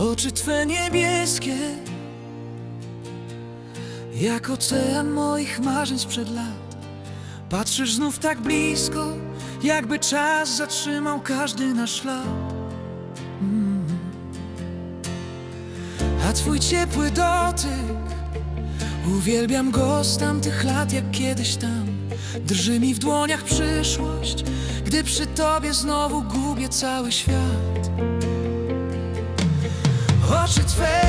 Oczy Twe niebieskie Jak ocean moich marzeń sprzed lat. Patrzysz znów tak blisko Jakby czas zatrzymał każdy nasz ślad. Mm. A Twój ciepły dotyk Uwielbiam go z tamtych lat jak kiedyś tam. Drży mi w dłoniach przyszłość Gdy przy Tobie znowu gubię cały świat Oczy Twe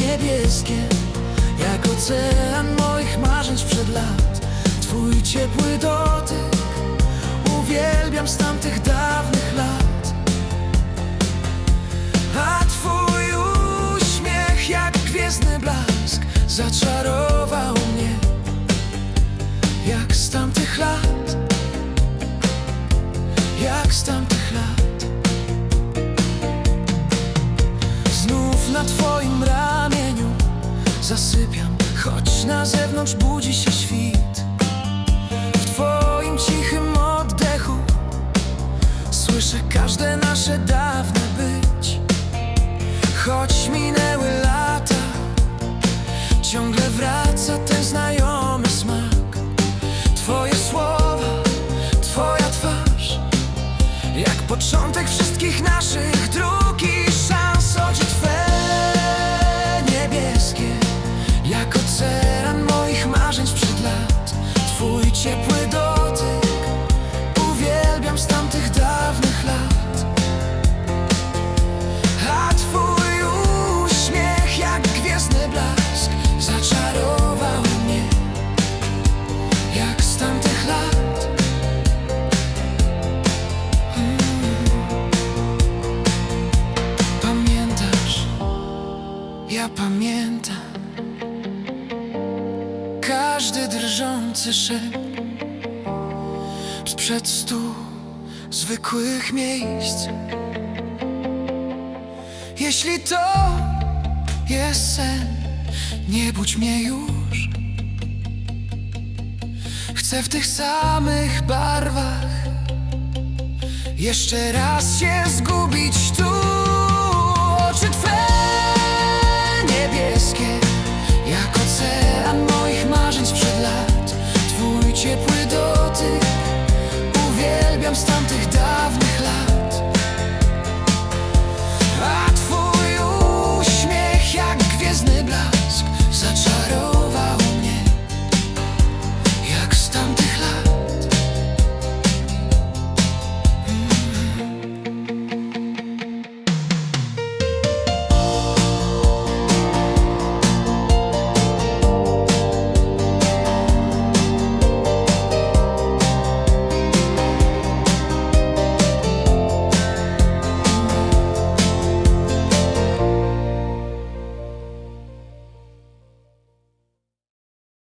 niebieskie Jak ocean moich marzeń sprzed lat. Twój ciepły dotyk Uwielbiam z tamtych dawnych lat. A Twój uśmiech jak gwiezdny blask Zaczarował mnie Jak z tamtych lat. Jak z tamtych zasypiam. Choć na zewnątrz budzi się świt. W Twoim cichym oddechu Słyszę każde nasze dawne być. Choć minęły lata Ciągle wraca ten znajomy smak. Twoje słowa, Twoja twarz Jak początek wszystkich naszych pamiętam Każdy drżący szept Sprzed stu zwykłych miejsc. Jeśli to jest sen, nie budź mnie już. Chcę w tych samych barwach jeszcze raz się zgubić tu Jako